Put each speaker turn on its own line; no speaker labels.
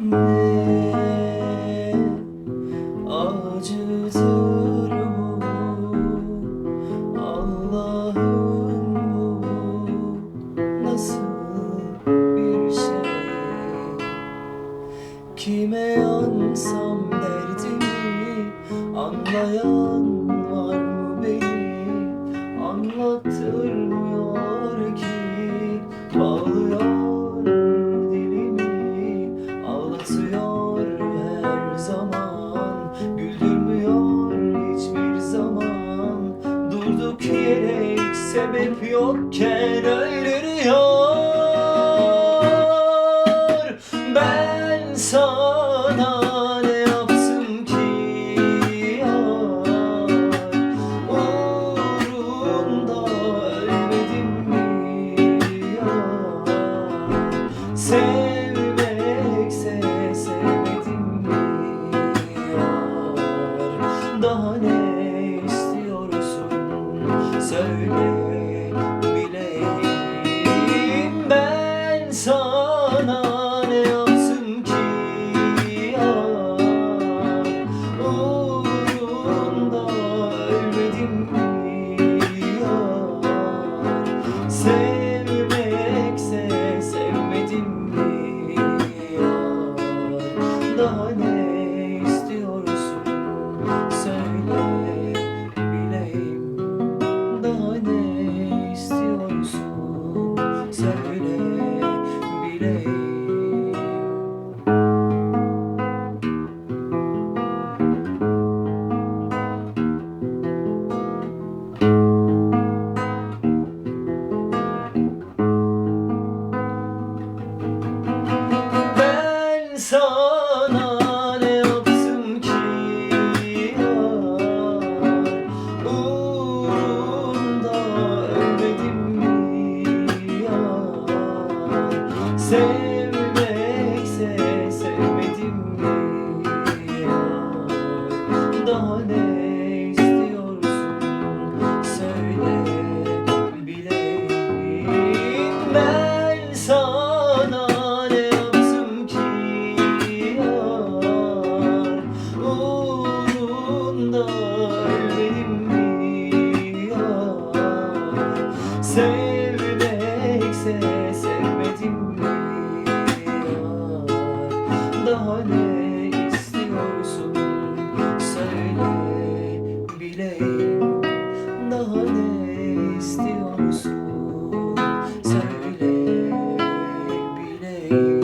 Ne acıtır bu? Allah'ım bu. Nasıl bir şey? Kime yansam derdimi anlayan sebep yokken öldürüyor Ben sana ne yaptım ki yar? Uğrunda ölmedim mi yar? Sevmekse sevmedim mi yar? Daha ne না Sevmekse sevmedim yar. Daha ne istiyorsun? Söyle bileyim Daha ne istiyorsun? Söyle bileyim